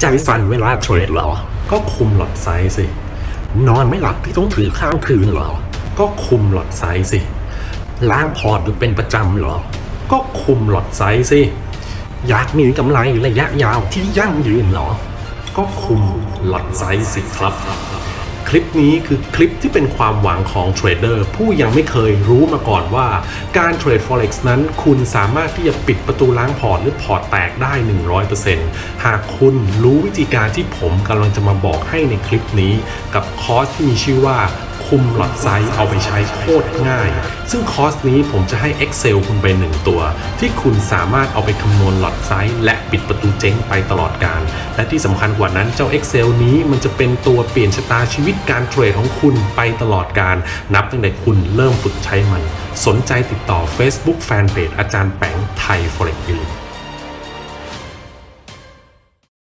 ใจสั่นเวลาเทรดเหรอ ก็คุมหลอดไซส์สิ นอนไม่หลับที่ต้องถือข้ามคืนเหรอ ก็คุมหลอดไซส์สิ ล้างพอร์ตอยู่เป็นประจำเหรอ ก็คุมหลอดไซส์สิ อยากมีกำไรระยะยาวที่ยั่งยืนเหรอ ก็คุมหลอดไซส์สิครับ คลิปนี้คือคลิปที่เป็นความหวังของเทรดเดอร์ผู้ยังไม่เคยรู้มาก่อนว่า การเทรด Forex นั้นคุณสามารถที่จะปิดประตูล้างพอร์ตหรือพอร์ตแตกได้ 100%หากคุณรู้วิธีการที่ผมกำลังจะมาบอกให้ในคลิปนี้ กับคอร์สที่มีชื่อว่า คุมหลอดไซส์เอาไปใช้โคตรง่าย ซึ่งคอร์สนี้ผมจะให้ Excel คุณไปหนึ่งตัว ที่คุณสามารถเอาไปคำนวณหลอดไซส์และปิดประตูเจ๊งไปตลอดการ และที่สำคัญกว่านั้นเจ้า Excel นี้มันจะเป็นตัวเปลี่ยนชะตาชีวิตการเทรดของคุณไปตลอดการ นับตั้งแต่คุณเริ่มฝึกใช้มัน สนใจติดต่อ Facebook Fanpage อาจารย์แปงไทย Forex Elite